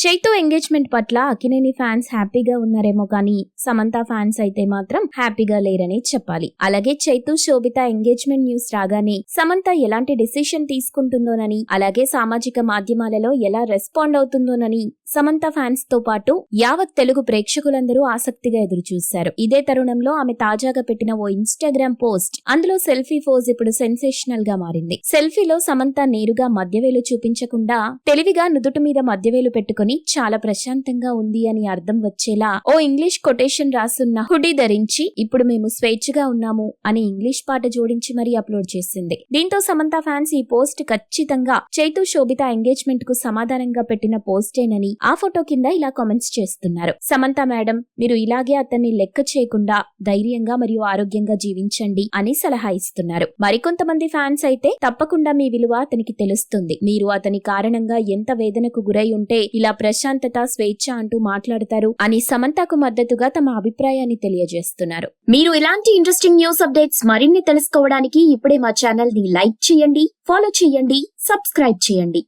Chaitu engagement పట్ల Akkineni fans హ్యాపీగా ఉన్నారేమో కానీ సమంత ఫ్యాన్స్ అయితే మాత్రం హ్యాపీగా లేరని చెప్పాలి. అలాగే చైతు శోభిత ఎంగేజ్మెంట్ న్యూస్ రాగానే సమంత ఎలాంటి డిసిషన్ తీసుకుంటుందోనని అలాగే సామాజిక మాధ్యమాలలో ఎలా రెస్పాండ్ అవుతుందోనని సమంత ఫ్యాన్స్తో పాటు యావత్ తెలుగు ప్రేక్షకులందరూ ఆసక్తిగా ఎదురు చూశారు ఇదే తరుణంలో ఆమె తాజాగా పెట్టిన ఓ ఇన్స్టాగ్రామ్ పోస్ట్ అందులో సెల్ఫీ పోజ్ ఇప్పుడు సెన్సేషనల్గా మారింది. సెల్ఫీలో సమంత నేరుగా మధ్యవేలు చూపించకుండా తెలివిగా నుదుటి మీద మధ్యవేలు పెట్టుకుని చాలా ప్రశాంతంగా ఉంది అని అర్థం వచ్చేలా ఓ ఇంగ్లీష్ కొటేషన్ రాసున్న హుడీ ధరించి ఇప్పుడు మేము స్వేచ్ఛగా ఉన్నాము అని ఇంగ్లీష్ పాట జోడించి మరీ అప్లోడ్ చేసింది. దీంతో సమంత ఫ్యాన్స్ ఈ పోస్ట్ ఖచ్చితంగా చైతు శోభిత ఎంగేజ్మెంట్కు సమాధానంగా పెట్టిన పోస్టేనని ఆ ఫోటో కింద ఇలా కామెంట్స్ చేస్తున్నారు. సమంత మేడం మీరు ఇలాగే అతన్ని లెక్క చేయకుండా ధైర్యంగా మరియు ఆరోగ్యంగా జీవించండి అని సలహా ఇస్తున్నారు. మరికొంతమంది ఫ్యాన్స్ అయితే తప్పకుండా మీ విలువ అతనికి తెలుస్తుంది. మీరు అతని కారణంగా ఎంత వేదనకు గురై ఉంటే ఇలా ప్రశాంతత స్వేచ్ఛ అంటూ మాట్లాడతారు అని సమంతకు మద్దతుగా తమ అభిప్రాయాన్ని తెలియజేస్తున్నారు. మీరు ఇలాంటి ఇంట్రెస్టింగ్ న్యూస్ అప్డేట్స్ మరిన్ని తెలుసుకోవడానికి ఇప్పుడే మా ఛానల్ని లైక్ చేయండి ఫాలో చేయండి సబ్స్క్రైబ్ చేయండి.